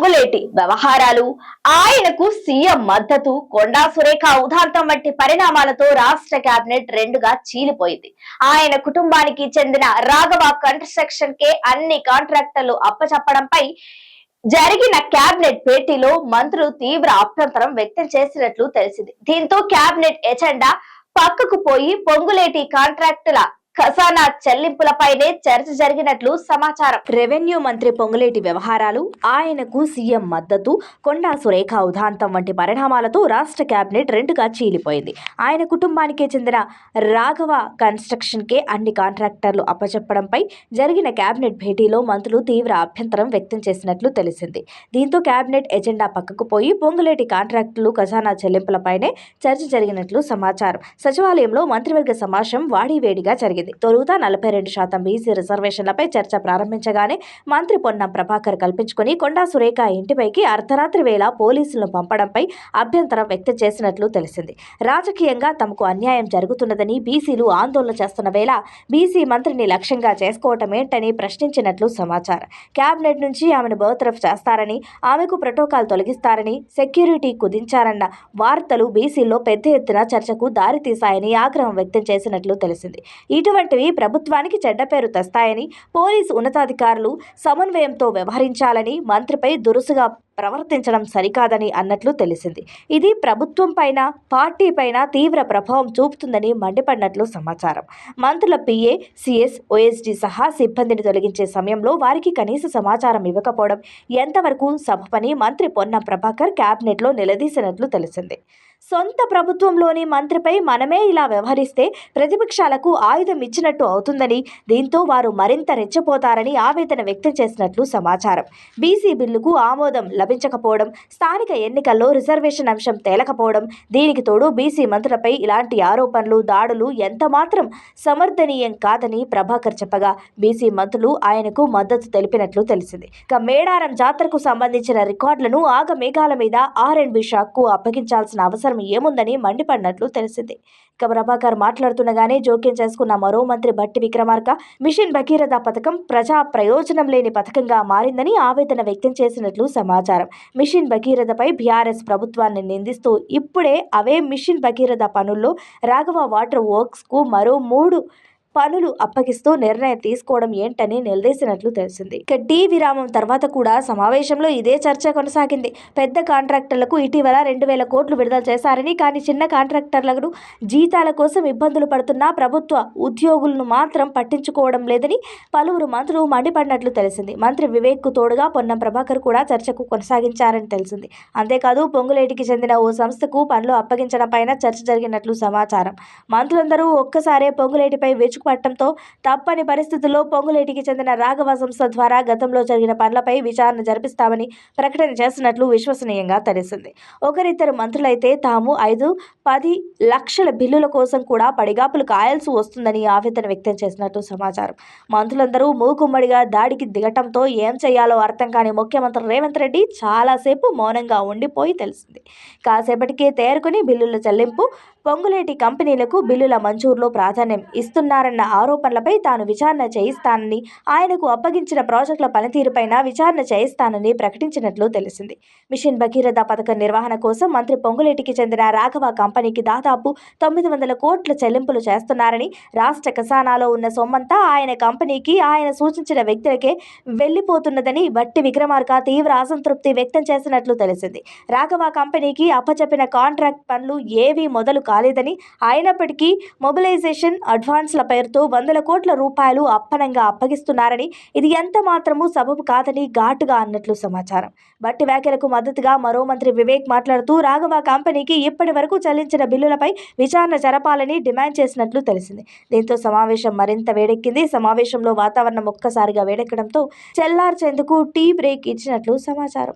పొంగులేటి వ్యవహారాలు. ఆయనకు సీఎం మద్దతు కొండా సురేఖ ఉదాంతం వంటి పరిణామాలతో రాష్ట్ర కేబినెట్ రెండుగా చీలిపోయింది. ఆయన కుటుంబానికి చెందిన రాఘవ కన్స్ట్రక్షన్ కే అన్ని కాంట్రాక్టర్లు అప్పచెప్పడంపై జరిగిన కేబినెట్ భేటీలో మంత్రులు తీవ్ర అభ్యంతరం వ్యక్తం చేసినట్లు తెలిసింది. దీంతో కేబినెట్ ఎజెండా పక్కకు పోయి పొంగులేటి కాంట్రాక్టుల ఖజానా చెల్లింపులపైనే చర్చ జరిగినట్లు సమాచారం. రెవెన్యూ మంత్రి పొంగులేటి వ్యవహారాలు ఆయనకు సీఎం మద్దతు కొండా సురేఖ ఉదాంతం వంటి పరిణామాలతో రాష్ట్ర కేబినెట్ రెండుగా చీలిపోయింది. ఆయన కుటుంబానికి చెందిన రాఘవ కన్స్ట్రక్షన్ కే అన్ని కాంట్రాక్టర్లు అప్పచెప్పడంపై జరిగిన కేబినెట్ భేటీలో మంత్రులు తీవ్ర అభ్యంతరం వ్యక్తం చేసినట్లు తెలిసింది. దీంతో కేబినెట్ ఎజెండా పక్కకు పోయి పొంగులేటి కాంట్రాక్టులు ఖజానా చెల్లింపులపైనే చర్చ జరిగినట్లు సమాచారం. సచివాలయంలో మంత్రివర్గ సమావేశం వాడివేడిగా జరిగింది. తొలుత నలభై రెండు శాతం బీసీ రిజర్వేషన్లపై చర్చ ప్రారంభించగానే మంత్రి పొన్నం ప్రభాకర్ కల్పించుకుని కొండా సురేఖ ఇంటిపైకి అర్ధరాత్రి వేళ పోలీసులను పంపడంపై అభ్యంతరం వ్యక్తం చేసినట్లు తెలిసింది. రాజకీయంగా తమకు అన్యాయం జరుగుతున్నదని బీసీలు ఆందోళన చేస్తున్న వేళ బీసీ మంత్రిని లక్ష్యంగా చేసుకోవటమేంటని ప్రశ్నించినట్లు సమాచారం. కేబినెట్ నుంచి ఆమెను బర్తరఫ్ చేస్తారని ఆమెకు ప్రోటోకాల్ తొలగిస్తారని సెక్యూరిటీ కుదించారన్న వార్తలు బీసీల్లో పెద్ద ఎత్తున చర్చకు దారితీశాయని ఆగ్రహం వ్యక్తం చేసినట్లు తెలిసింది. ఇటువంటివి ప్రభుత్వానికి చెడ్డ పేరు తెస్తాయని పోలీసు ఉన్నతాధికారులు సమన్వయంతో వ్యవహరించాలని మంత్రిపై దురుసుగా ప్రవర్తించడం సరికాదని అన్నట్లు తెలిసింది. ఇది ప్రభుత్వం పైన పార్టీ పైన తీవ్ర ప్రభావం చూపుతుందని మండిపడినట్లు సమాచారం. మంత్రుల పిఏ సిఎస్ ఓఎస్డి సహా సిబ్బందిని తొలగించే సమయంలో వారికి కనీస సమాచారం ఇవ్వకపోవడం ఎంతవరకు సభపని మంత్రి పొన్న ప్రభాకర్ కేబినెట్లో నిలదీసినట్లు తెలిసింది. సొంత ప్రభుత్వంలోని మంత్రిపై మనమే ఇలా వ్యవహరిస్తే ప్రతిపక్షాలకు ఆయుధం ఇచ్చినట్టు అవుతుందని దీంతో వారు మరింత రెచ్చిపోతారని ఆవేదన వ్యక్తం చేసినట్లు సమాచారం. బీసీ బిల్లుకు ఆమోదం లభించకపోవడం స్థానిక ఎన్నికల్లో రిజర్వేషన్ అంశం తేలకపోవడం దీనికి తోడు బీసీ మంత్రులపై ఇలాంటి ఆరోపణలు దాడులు ఎంతమాత్రం సమర్థనీయం కాదని ప్రభాకర్ చెప్పగా బీసీ మంత్రులు ఆయనకు మద్దతు తెలిపినట్లు తెలిసింది. ఇక మేడారం జాతరకు సంబంధించిన రికార్డులను ఆగమేఘాల మీద ఆర్ అండ్ బి షాక్కు అప్పగించాల్సిన అవసరం ఏముందని మండిపడినట్లు తెలిసింది. ఇక ప్రభాకర్ మాట్లాడుతుండగానే జోక్యం చేసుకున్న మరో మంత్రి బట్టి విక్రమార్క మిషన్ భగీరథ పథకం ప్రజా ప్రయోజనం లేని పథకంగా మారిందని ఆవేదన వ్యక్తం చేసినట్లు సమాచారం. మిషన్ భగీరథపై బీఆర్ఎస్ ప్రభుత్వాన్ని నిందిస్తూ ఇప్పుడే అవే మిషన్ భగీరథ పనుల్లో రాఘవ వాటర్ వర్క్స్కు మరో మూడు పనులు అప్పగిస్తూ నిర్ణయం తీసుకోవడం ఏంటని నిలదీసినట్లు తెలిసింది. ఇక టీ విరామం తర్వాత కూడా సమావేశంలో ఇదే చర్చ కొనసాగింది. పెద్ద కాంట్రాక్టర్లకు ఇటీవల రెండు వేల కోట్లు విడుదల చేశారని కానీ చిన్న కాంట్రాక్టర్లకు జీతాల కోసం ఇబ్బందులు పడుతున్న ప్రభుత్వ ఉద్యోగులను మాత్రం పట్టించుకోవడం లేదని పలువురు మంత్రులు మండిపడినట్లు తెలిసింది. మంత్రి వివేక్కు తోడుగా పొన్నం ప్రభాకర్ కూడా చర్చకు కొనసాగించారని తెలిసింది. అంతేకాదు పొంగులేటికి చెందిన ఓ సంస్థకు పనులు అప్పగించడం పైన చర్చ జరిగినట్లు సమాచారం. మంత్రులందరూ ఒక్కసారే పొంగులేటిపై పట్టడంతో తప్పని పరిస్థితుల్లో పొంగులేటికి చెందిన రాఘవ సంస్థ ద్వారా గతంలో జరిగిన పనులపై విచారణ జరిపిస్తామని ప్రకటన చేసినట్లు విశ్వసనీయంగా తెలిసింది. ఒకరిద్దరు మంత్రులైతే తాము ఐదు పది లక్షల బిల్లుల కోసం కూడా పడిగాపులు కాయాల్సి వస్తుందని ఆవేదన వ్యక్తం చేసినట్టు సమాచారం. మంత్రులందరూ మూకుమ్మడిగా దాడికి దిగటంతో ఏం చేయాలో అర్థం కాని ముఖ్యమంత్రి రేవంత్ రెడ్డి చాలాసేపు మౌనంగా ఉండిపోయి తెలిసింది. కాసేపటికే తేరుకుని బిల్లుల చెల్లింపు పొంగులేటి కంపెనీలకు బిల్లుల మంజూరులో ప్రాధాన్యం చేశారన్న ఆరోపణలపై తాను విచారణ చేయిస్తానని ఆయనకు అప్పగించిన ప్రాజెక్టుల పనితీరుపైన విచారణ చేయిస్తానని ప్రకటించినట్లు తెలిసింది. మిషన్ భగీరథ పథకం నిర్వహణ కోసం మంత్రి పొంగులేటికి చెందిన రాఘవ కంపెనీకి దాదాపు తొమ్మిది వందల కోట్ల చెల్లింపులు చేస్తున్నారని రాష్ట్ర ఖజానాలో ఉన్న సొమ్మంతా ఆయన కంపెనీకి ఆయన సూచించిన వ్యక్తులకే వెళ్ళిపోతున్నదని బట్టి విక్రమార్క తీవ్ర అసంతృప్తి వ్యక్తం చేసినట్లు తెలిసింది. రాఘవ కంపెనీకి అప్పచెప్పిన కాంట్రాక్ట్ పనులు ఏవీ మొదలు కాలేదని అయినప్పటికీ మొబిలైజేషన్ అడ్వాన్స్లపై పేరుతో వందల కోట్ల రూపాయలు అప్పనంగా అప్పగిస్తున్నారని ఇది ఎంత మాత్రమూ సబబు కాదని ఘాటుగా అన్నట్లు సమాచారం. బట్టి వ్యాఖ్యలకు మద్దతుగా మరో మంత్రి వివేక్ మాట్లాడుతూ రాఘవ కంపెనీకి ఇప్పటి వరకు చెల్లించిన బిల్లులపై విచారణ జరపాలని డిమాండ్ చేసినట్లు తెలిసింది. దీంతో సమావేశం మరింత వేడెక్కింది. సమావేశంలో వాతావరణం ఒక్కసారిగా వేడెక్కడంతో చెల్లార్చేందుకు టీ బ్రేక్ ఇచ్చినట్లు సమాచారం.